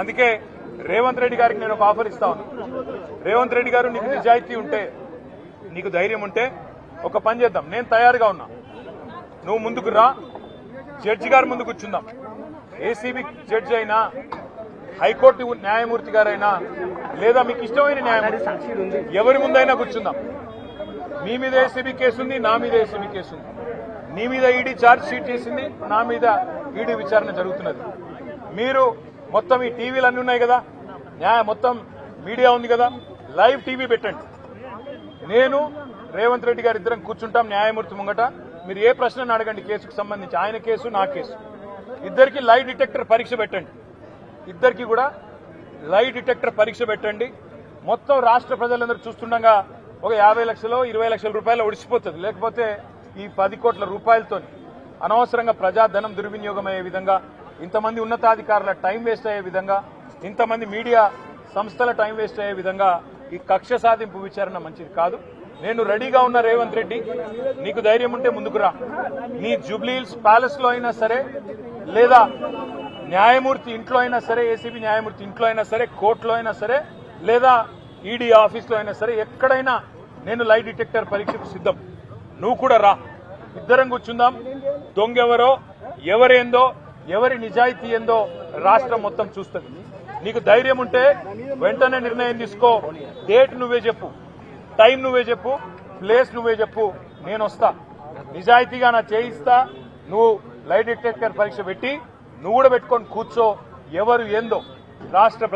అందుకే రేవంత్ రెడ్డి గారికి నేను ఒక ఆఫర్ ఇస్తా రేవంత్ రెడ్డి గారు నీకు నిజాయితీ ఉంటే నీకు ధైర్యం ఉంటే ఒక పని చేద్దాం. నేను తయారుగా ఉన్నా. నువ్వు ముందుకు రా. జడ్జి గారు ముందు కూర్చుందాం. ఏసీబీ జడ్జి అయినా హైకోర్టు న్యాయమూర్తి గారైనా లేదా మీకు ఇష్టమైన న్యాయమూర్తి ఎవరి ముందైనా కూర్చుందాం. మీ మీద ఏసీబీ కేసు ఉంది నా మీద ఏసీబీ కేసు ఉంది. నీ మీద ఈడీ ఛార్జ్ షీట్ చేసింది నా మీద ఈడీ విచారణ జరుగుతున్నది. మీరు మొత్తం ఈ టీవీలు అన్నీ ఉన్నాయి కదా? న్యాయ మొత్తం మీడియా ఉంది కదా? లైవ్ టీవీ పెట్టండి. నేను రేవంత్ రెడ్డి గారు ఇద్దరం కూర్చుంటాం న్యాయమూర్తి ముంగట. మీరు ఏ ప్రశ్నను అడగండి కేసుకు సంబంధించి? ఆయన కేసు నా కేసు. ఇద్దరికి లై డిటెక్టర్ పరీక్ష పెట్టండి. ఇద్దరికి కూడా లై డిటెక్టర్ పరీక్ష పెట్టండి. మొత్తం రాష్ట్ర ప్రజలందరూ చూస్తుండగా ఒక యాభై లక్షలు ఇరవై లక్షల రూపాయలు ఒడిసిపోతుంది. లేకపోతే ఈ పది కోట్ల రూపాయలతో అనవసరంగా ప్రజాధనం దుర్వినియోగం అయ్యే విధంగా ఇంతమంది ఉన్నతాధికారుల టైం వేస్ట్ అయ్యే విధంగా ఇంతమంది మీడియా సంస్థల టైం వేస్ట్ అయ్యే విధంగా ఈ కక్ష సాధింపు విచారణ మంచిది కాదు. నేను రెడీగా ఉన్న రేవంత్ రెడ్డి నీకు ధైర్యం ఉంటే ముందుకు రా. నీ జూబ్లీహిల్స్ ప్యాలెస్లో అయినా సరే లేదా న్యాయమూర్తి ఇంట్లో అయినా సరే ఏసీబీ న్యాయమూర్తి ఇంట్లో అయినా సరే కోర్టులో అయినా సరే లేదా ఈడీ ఆఫీస్లో అయినా సరే ఎక్కడైనా నేను లై డిటెక్టర్ పరీక్షకు సిద్ధం. నువ్వు కూడా రా. ఇద్దరం కూర్చుందాం. దొంగెవరో ఎవరేందో ఎవరి నిజాయితీ ఏందో రాష్ట్రం మొత్తం చూస్తుంది. నీకు ధైర్యం ఉంటే వెంటనే నిర్ణయం తీసుకో. డేట్ నువ్వే చెప్పు. టైం నువ్వే చెప్పు. ప్లేస్ నువ్వే చెప్పు. నేను వస్తా. నిజాయితీగా నా చేయిస్తా. నువ్వు లైట్ డిటెక్టర్ పరీక్ష పెట్టి నువ్వు కూడా పెట్టుకొని కూర్చో. ఎవరు ఏందో రాష్ట్ర